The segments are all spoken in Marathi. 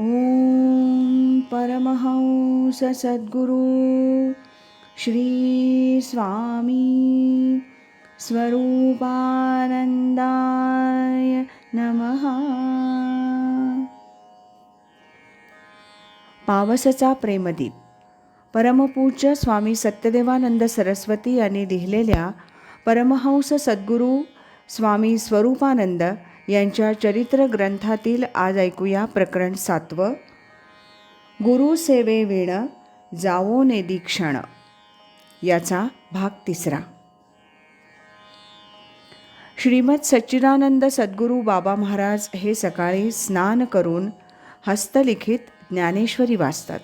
ॐ परमहंस सद्गुरु श्री स्वामी स्वरूपानंदाय नमः। पावसचा प्रेमदीप. परमपूज्य स्वामी सत्यदेवानंद सरस्वती यांनी लिहिलेल्या परमहंस सद्गुरू स्वामी स्वरूपानंद यांच्या चरित्र ग्रंथातील आज ऐकूया प्रकरण सातवं. गुरुसेवे वेण जावो ने दीक्षण याचा भाग तिसरा. श्रीमद सच्चिदानंद सद्गुरू बाबा महाराज हे सकाळी स्नान करून हस्तलिखित ज्ञानेश्वरी वाचतात.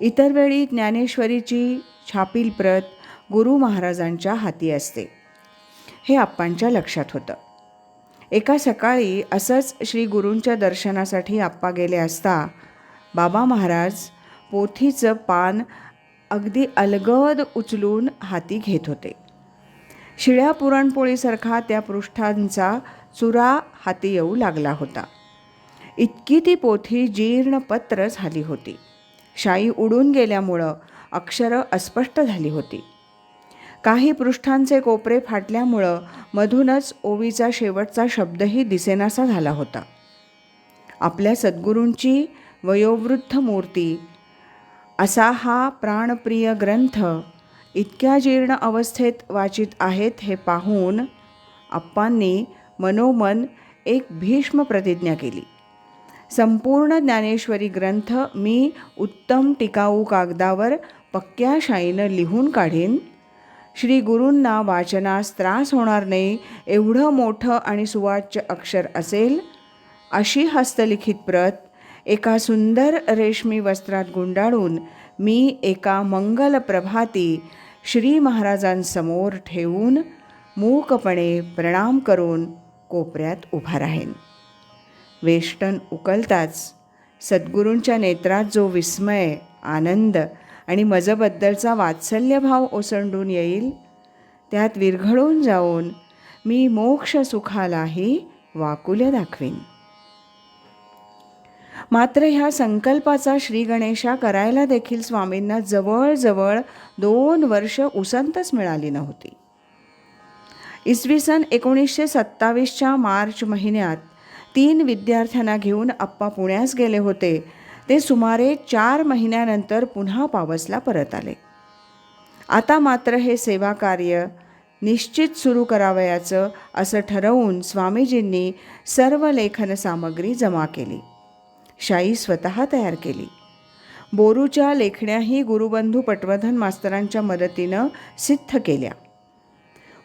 इतर वेळी ज्ञानेश्वरीची छापील प्रत गुरु महाराजांच्या हाती असते. हे आप्पांच्या लक्षात होतं. एका सकाळी असंच श्री गुरूंच्या दर्शनासाठी आप्पा गेले असता बाबा महाराज पोथीचं पान अगदी अलगद उचलून हाती घेत होते. शिळ्या पुरणपोळीसारखा त्या पृष्ठांचा चुरा हाती येऊ लागला होता. इतकी ती पोथी जीर्ण पत्र झाली होती. शाई उडून गेल्यामुळं अक्षरं अस्पष्ट झाली होती. काही पृष्ठांचे कोपरे फाटल्यामुळं मधूनच ओवीचा शेवटचा शब्दही दिसेनासा झाला होता. आपल्या सद्गुरूंची वयोवृद्ध मूर्ती असा हा प्राणप्रिय ग्रंथ इतक्या जीर्ण अवस्थेत वाचित आहेत हे पाहून आप्पांनी मनोमन एक भीष्म प्रतिज्ञा केली. संपूर्ण ज्ञानेश्वरी ग्रंथ मी उत्तम टिकाऊ कागदावर पक्क्या शाईनं लिहून काढीन श्री गुरूंना वाचनास त्रास होणार नाही एवढं मोठं आणि सुवाच्य अक्षर असेल? अशी हस्तलिखित प्रत एका सुंदर रेशमी वस्त्रात गुंडाळून मी एका मंगल प्रभाती श्री महाराजांसमोर ठेवून मूकपणे प्रणाम करून कोपऱ्यात उभा राहीन. वेष्टन उकलताच सद्गुरूंच्या नेत्रात जो विस्मय आनंद आणि मजबद्दलचा वात्सल्यभाव ओसंडून येईल त्यात विरघळून जाऊन मी मोक्ष सुखालाही वाकुल्य दाखवीन. मात्र ह्या संकल्पाचा श्री गणेशा करायला देखील स्वामींना जवळजवळ दोन वर्ष उसंतच मिळाली नव्हती. इसवी सन एकोणीसशे सत्तावीसच्या मार्च महिन्यात तीन विद्यार्थ्यांना घेऊन आप्पा पुण्यास गेले होते ते सुमारे चार महिन्यानंतर पुन्हा पावसला परत आले. आता मात्र हे सेवा कार्य निश्चित सुरू करावयाचं असं ठरवून स्वामीजींनी सर्व लेखन सामग्री जमा केली. शाई स्वतः तयार केली. बोरूच्या लेखण्याही गुरुबंधू पटवर्धन मास्तरांच्या मदतीनं सिद्ध केल्या.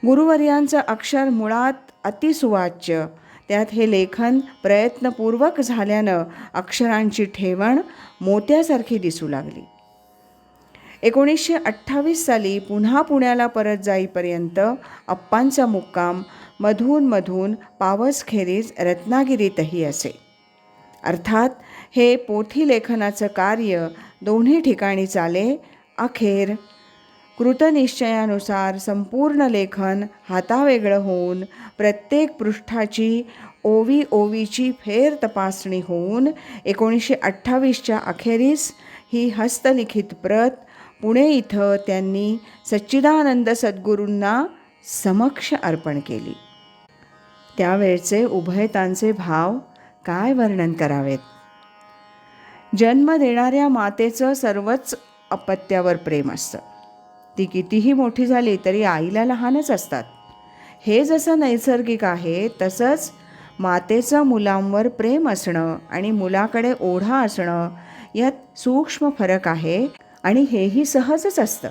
गुरुवर्यांचं अक्षर मुळात अतिसुवाच्य त्यात हे लेखन प्रयत्नपूर्वक झाल्यानं अक्षरांची ठेवण मोत्यासारखी दिसू लागली. एकोणीसशे अठ्ठावीस साली पुन्हा पुण्याला परत जाईपर्यंत अप्पांचा मुक्काम मधून मधून पावसखेरीज रत्नागिरीतही असे. अर्थात हे पोथी लेखनाचं कार्य दोन्ही ठिकाणी चाले अखेर कृतनिश्चयानुसार संपूर्ण लेखन हातावेगळं होऊन प्रत्येक पृष्ठाची ओवी ओवीची फेर तपासणी होऊन एकोणीसशे अठ्ठावीसच्या अखेरीस ही हस्तलिखित प्रत पुणे इथं त्यांनी सच्चिदानंद सद्गुरूंना समक्ष अर्पण केली. त्यावेळचे उभयतांचे भाव काय वर्णन करावेत? जन्म देणाऱ्या मातेचं सर्वच अपत्यावर प्रेम असतं. ती कितीही मोठी झाली तरी आईला लहानच असतात. हे जसं नैसर्गिक आहे तसंच मातेचं मुलांवर प्रेम असणं आणि मुलाकडे ओढा असणं यात सूक्ष्म फरक आहे आणि हेही सहजच असतं.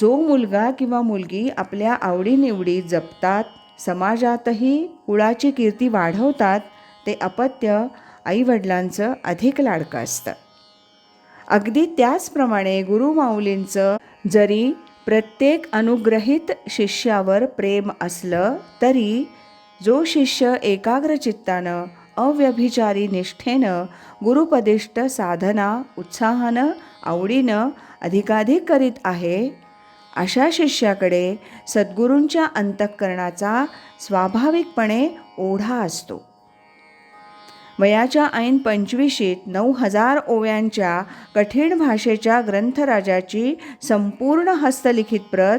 जो मुलगा किंवा मुलगी आपल्या आवडीनिवडी जपतात समाजातही कुळाची कीर्ती वाढवतात ते अपत्य आईवडिलांचं अधिक लाडकं असतं. अगदी त्याचप्रमाणे गुरुमाऊलींचं जरी प्रत्येक अनुग्रहित शिष्यावर प्रेम असलं तरी जो शिष्य एकाग्रचित्तानं अव्यभिचारी निष्ठेनं गुरुपदिष्ट साधना उत्साहानं आवडीनं अधिकाधिक करीत आहे अशा शिष्याकडे सद्गुरूंच्या अंतःकरणाचा स्वाभाविकपणे ओढा असतो. वयाच्या ऐन पंचवीशीत नऊ हजार ओव्यांच्या कठीण भाषेच्या ग्रंथराजाची संपूर्ण हस्तलिखित प्रत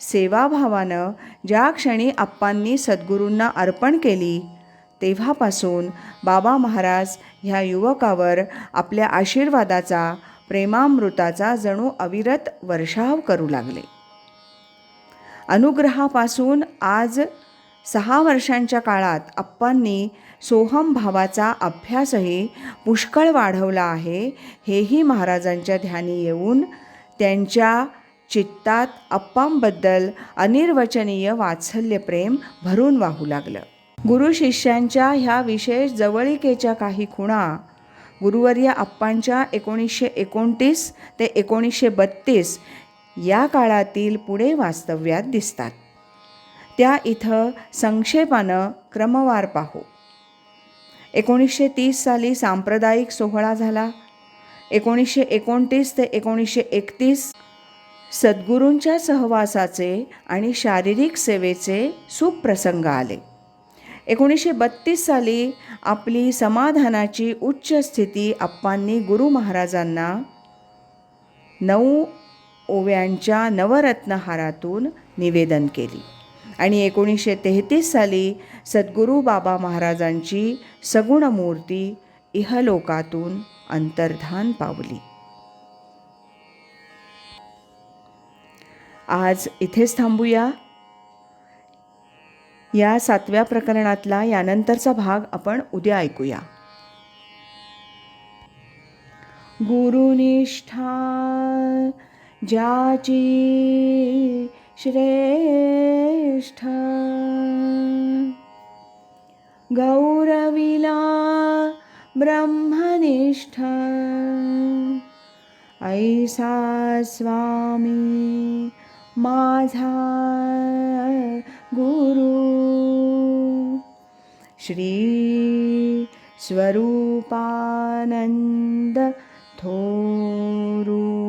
सेवाभावानं ज्या क्षणी आप्पांनी सद्गुरूंना अर्पण केली तेव्हापासून बाबा महाराज ह्या युवकावर आपल्या आशीर्वादाचा प्रेमामृताचा जणू अविरत वर्षाव करू लागले. अनुग्रहापासून आज सहा वर्षांच्या काळात अप्पांनी सोहम भावाचा अभ्यासही पुष्कळ वाढवला आहे. हेही महाराजांच्या ध्यानी येऊन त्यांच्या चित्तात अप्पांबद्दल अनिर्वचनीय वात्सल्य प्रेम भरून वाहू लागलं. गुरु शिष्यांच्या ह्या विशेष जवळिकेच्या काही खुणा गुरुवर्य अप्पांच्या एकोणीसशे एकोणतीस ते एकोणीसशे बत्तीस या काळातील पुढे वास्तव्यात दिसतात. त्या इथं संक्षेपानं क्रमवार पाहू. एकोणीसशे तीस साली सांप्रदायिक सोहळा झाला. एकोणीसशे एकोणतीस ते एकोणीसशे एकतीस सद्गुरूंच्या सहवासाचे आणि शारीरिक सेवेचे सुप्रसंग आले. एकोणीसशे बत्तीस साली आपली समाधानाची उच्च स्थिती आप्पांनी गुरु महाराजांना नऊ ओव्यांच्या नवरत्नहारातून निवेदन केली. आणि एकोणीसशे तेहतीस साली सद्गुरू बाबा महाराजांची सगुण मूर्ती इहलोकातून अंतर्धान पावली. आज इथेच थांबूया. या सातव्या प्रकरणातला यानंतरचा भाग आपण उद्या ऐकूया. गुरुनिष्ठा ज्याची श्रेष्ठ। गौरविला ब्रह्मनिष्ठ। ऐसा स्वामी माझा गुरु। श्री स्वरूपानंद थोरू